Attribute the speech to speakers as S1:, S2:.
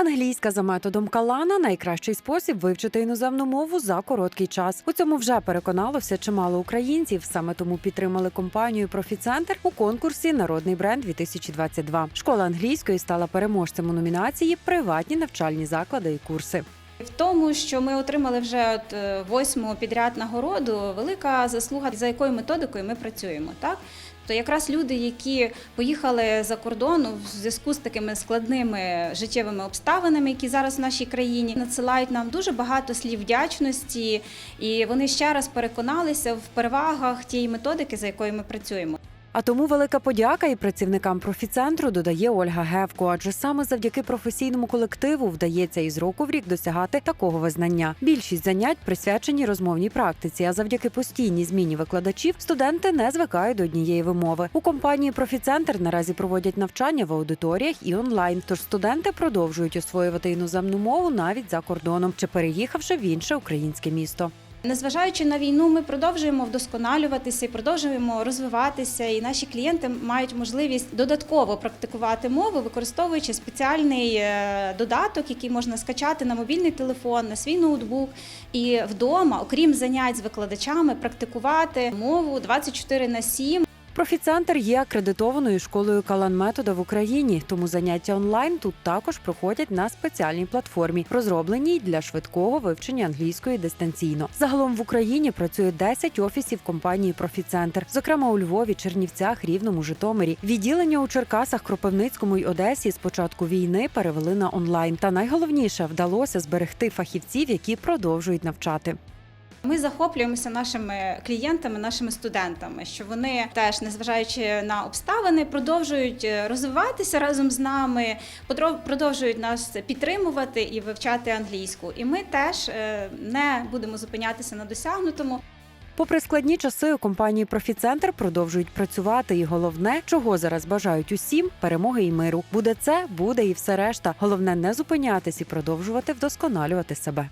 S1: Англійська за методом Калана найкращий спосіб вивчити іноземну мову за короткий час. У цьому вже переконалося чимало українців. Саме тому підтримали компанію Профіцентр у конкурсі Народний бренд 2022 Школа англійської стала переможцем у номінації Приватні навчальні заклади і курси.
S2: В тому, що ми отримали вже от е, восьму підряд нагороду, велика заслуга, за якою методикою ми працюємо. Так? То якраз люди, які поїхали за кордон в зв'язку з такими складними життєвими обставинами, які зараз в нашій країні, надсилають нам дуже багато слів вдячності, і вони ще раз переконалися в перевагах тієї методики, за якою ми працюємо.
S1: А тому велика подяка і працівникам профіцентру додає Ольга Гевко, адже саме завдяки професійному колективу вдається із року в рік досягати такого визнання. Більшість занять присвячені розмовній практиці. А завдяки постійній зміні викладачів студенти не звикають до однієї вимови. У компанії Профіцентр наразі проводять навчання в аудиторіях і онлайн. Тож студенти продовжують освоювати іноземну мову навіть за кордоном чи переїхавши в інше українське місто.
S2: Незважаючи на війну, ми продовжуємо вдосконалюватися і продовжуємо розвиватися. І наші клієнти мають можливість додатково практикувати мову, використовуючи спеціальний е, додаток, який можна скачати на мобільний телефон, на свій ноутбук і вдома, окрім занять з викладачами, практикувати мову 24 на 7.
S1: Профіцентр є акредитованою школою Калан-метода в Україні, тому заняття онлайн тут також проходять на спеціальній платформі, розробленій для швидкого вивчення англійської дистанційно. Загалом в Україні працює 10 офісів компанії Профіцентр, зокрема у Львові, Чернівцях, Рівному, Житомирі. Відділення у Черкасах, Кропивницькому й Одесі з початку війни перевели на онлайн. Та найголовніше вдалося зберегти фахівців, які продовжують навчати.
S2: Ми захоплюємося нашими клієнтами, нашими студентами, що вони теж, незважаючи на обставини, продовжують е, розвиватися разом з нами, продовжують нас підтримувати і вивчати англійську. І ми теж е, не будемо зупинятися на досягнутому.
S1: Попри складні часи, у компанії Профіцентр продовжують працювати. І головне, чого зараз бажають усім перемоги і миру. Буде це, буде і все решта. Головне не зупинятись і продовжувати вдосконалювати себе.